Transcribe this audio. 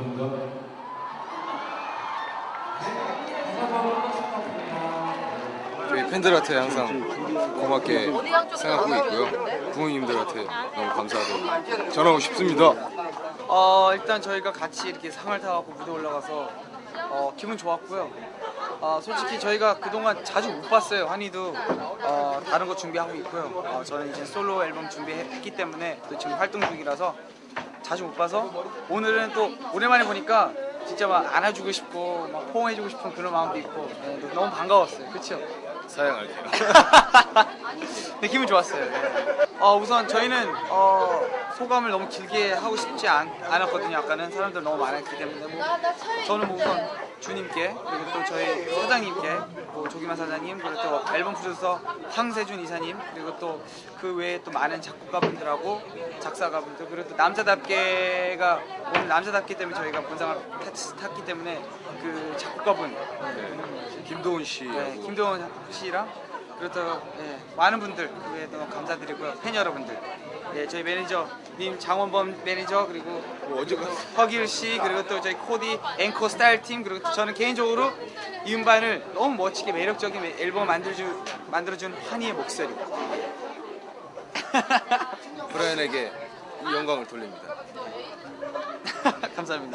감사합니다. 저희 팬들한테 항상 고맙게 생각하고 있고요. 부모님들한테 너무 감사하다고 전하고 싶습니다. 어 일단 저희가 같이 이렇게 상을 타갖고 무대 올라가서 어, 기분 좋았고요. 어, 솔직히 저희가 그동안 자주 못 봤어요. 한이도 어, 다른 거 준비하고 있고요. 어, 저는 이제 솔로 앨범 준비했기 때문에 또 지금 활동 중이라서 자주 못 봐서 오늘은 또 오랜만에 보니까 진짜 막 안아주고 싶고 막 포옹해주고 싶은 그런 마음도 있고 네, 너무 반가웠어요. 그렇죠? 사양할게요. 네, 기분 좋았어요. 네. 어, 우선 저희는 어, 소감을 너무 길게 하고 싶지 않, 않았거든요. 아까는 사람들 너무 많았기 때문에 뭐, 저는 뭐 우선 주님께 그리고 또 저희 사장님께 뭐 조기만 사장님 그리고 또 앨범 프로듀서 황세준 이사님 그리고 또 그 외에 또 많은 작곡가분들하고 작사가분들 그리고 또 남자답게가 오늘 남자답기 때문에 저희가 본상을 탔, 탔기 때문에 그 작곡가분. 김도훈 씨. 네, 김도원 씨랑 그리고 또 예, 많은 분들 그 외에 또 감사드리고요. 팬 여러분들 예, 저희 매니저님 장원범 매니저 그리고 어제가 허길 씨 그리고 또 저희 코디 앵커 스타일 팀 그리고 또 저는 개인적으로 이 음반을 너무 멋지게 매력적인 앨범 만들어준 만들어준 한이의 목소리 브라이언에게 이 영광을 돌립니다. 감사합니다.